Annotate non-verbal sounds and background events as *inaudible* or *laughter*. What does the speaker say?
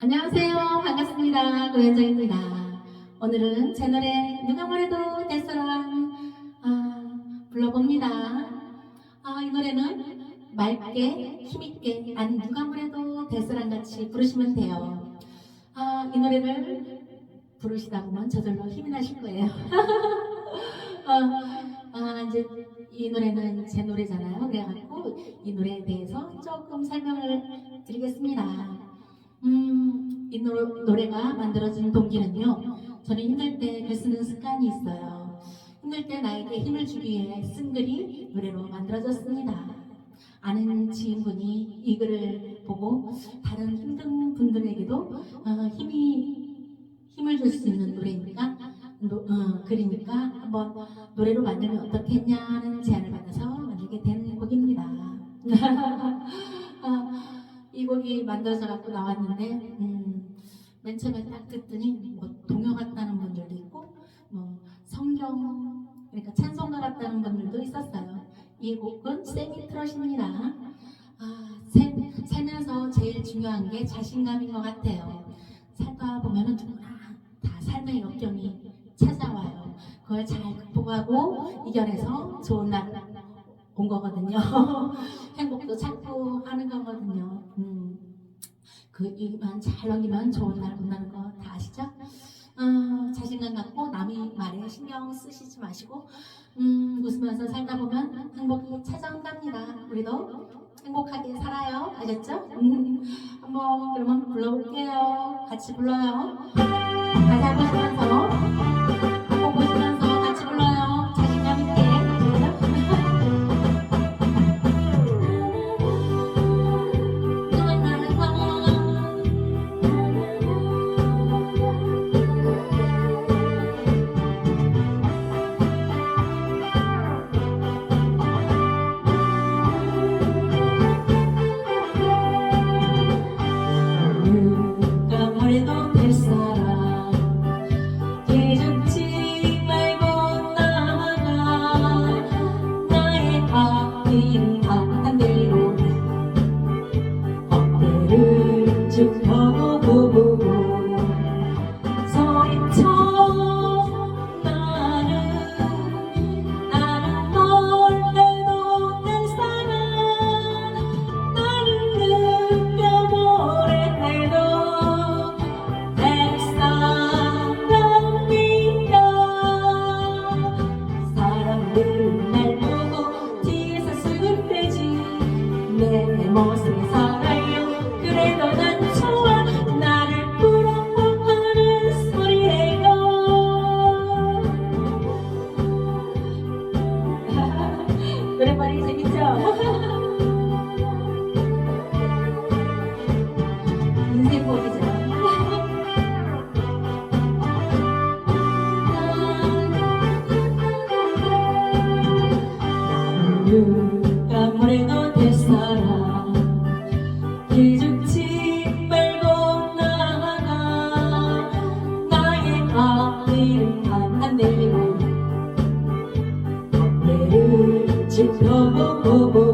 안녕하세요. 반갑습니다. 고현정입니다. 오늘은 제 노래 누가 뭐래도 내 사랑 아, 불러봅니다. 아, 이 노래는 맑게 힘있게 아니 누가 뭐래도 내 사랑 같이 부르시면 돼요. 아, 이 노래를 부르시다 보면 저절로 힘이 나실 거예요. 어, *laughs* 아, 이제 이 노래는 제 노래잖아요. 그래갖고 이 노래에 대해서 조금 설명을 드리겠습니다. 음, 이 노, 노래가 만들어진 동기는요. 저는 힘들 때 글 쓰는 습관이 있어요. 힘들 때 나에게 힘을 주기 위해 쓴 글이 노래로 만들어졌습니다. 아는 지인분이 이 글을 보고 다른 힘든 분들에게도 어, 힘이 힘을 줄 수 있는 노래니까 노, 어, 글이니까 한번 노래로 만들면 어떻겠냐는 제안을 받아서 만들게 된 곡입니다. *laughs* 어, 이 곡이 만들어져 갖고 나왔는데 음, 맨 처음에 딱 듣더니 뭐 동요 같다는 분들도 있고 뭐 성경 그러니까 찬송가 같다는 분들도 있었어요. 이 곡은 세미 트롯입니다. 아, 살, 살면서 제일 중요한 게 자신감인 것 같아요. 살다 보면은 누구나 다 삶의 역경이 찾아와요. 그걸 잘 극복하고 이겨내서 좋은 날 온 거거든요. *laughs* 행복도 찾고 하는 거거든요. 음, 그 이만 잘 넘기면 좋은 날 온다는 거 다 아시죠? 어, 자신감 갖고 남의 말에 신경 쓰시지 마시고 음, 웃으면서 살다 보면 행복이 찾아온답니다. 우리도 행복하게 살아요. 아셨죠? 음, 한번 그러면 불러볼게요. 같이 불러요. 한번 하면서 노 *laughs* তবু